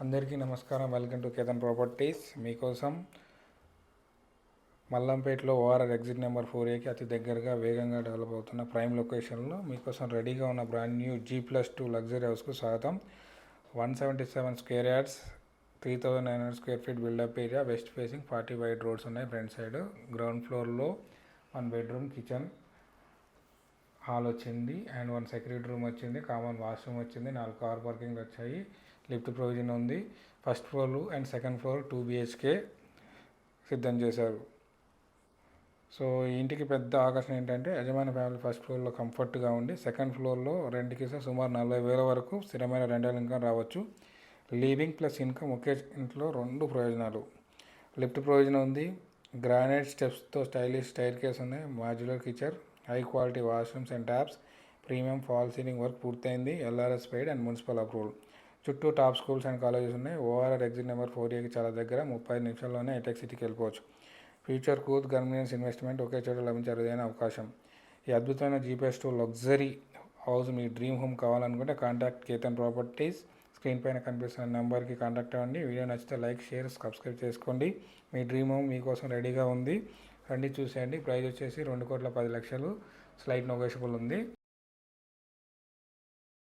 అందరికీ నమస్కారం. Welcome to Ketan properties మీకోసం మల్లంపేటలో ఓఆర్ఆర్ ఎగ్జిట్ నెంబర్ ఫోర్ ఏకి అతి దగ్గరగా వేగంగా డెవలప్ అవుతున్న ప్రైమ్ లొకేషన్లో మీకోసం రెడీగా ఉన్న brand new G plus two luxury హౌస్కు స్వాగతం. One seventy seven square yards three thousand nine hundred square feet buildup area west facing forty wide roads ఉన్నాయి. ఫ్రంట్ సైడ్ గ్రౌండ్ ఫ్లోర్లో వన్ బెడ్రూమ్ కిచెన్ హాల్ వచ్చింది and one security room వచ్చింది common washroom వచ్చింది నాలుగు car parking వచ్చాయి lift provision ఉంది. First floor and second floor two BHK సిద్ధం చేశారు. సో ఈ ఇంటికి పెద్ద ఆకర్షణ ఏంటంటే యజమాని ఫ్యామిలీ ఫస్ట్ ఫ్లోర్లో కంఫర్ట్గా ఉండి సెకండ్ ఫ్లోర్లో రెంట్కి సుమారు నలభై వేల వరకు స్థిరమైన రెండేళ్ళ ఇన్కమ్ రావచ్చు. లీవింగ్ ప్లస్ ఇన్కమ్ ఒకే ఇంట్లో రెండు ప్రయోజనాలు. లిఫ్ట్ ప్రయోజనం ఉంది గ్రానైట్ స్టెప్స్తో స్టైలిష్ స్టైర్ కేస్ ఉన్నాయి modular kitchen high quality washrooms and taps premium fall ceiling work పూర్తయింది. LRS paid and municipal approval చుట్టూ టాప్ స్కూల్స్ అండ్ కాలేజెస్ ఉన్నాయి. ఓఆర్ఆర్ ఎగ్జిట్ నెంబర్ ఫోర్ ఏకి చాలా దగ్గర. ముప్పై నిమిషాల్లోనే హైటెక్ సిటీకి వెళ్ళిపోవచ్చు. ఫ్యూచర్ కూత్ గవర్నెన్స్ ఇన్వెస్ట్మెంట్ ఒకే చోట లభించే అరుదైన అవకాశం? ఈ అద్భుతమైన జీపీఎస్ టూ లగ్జరీ హౌస్ మీ డ్రీమ్ హోమ్ కావాలనుకుంటే కాంటాక్ట్ కేతన్ ప్రాపర్టీస్ స్క్రీన్ పైన కనిపిస్తున్న నెంబర్కి కాంటాక్ట్ అవ్వండి. వీడియో నచ్చితే లైక్ షేర్ సబ్స్క్రైబ్ చేసుకోండి. మీ డ్రీమ్ హోమ్ మీకోసం రెడీగా ఉంది. రండి చూసేయండి. ప్రైజ్ వచ్చేసి రెండు కోట్ల పది లక్షలు. స్లైట్ నోగేషబుల్ ఉంది.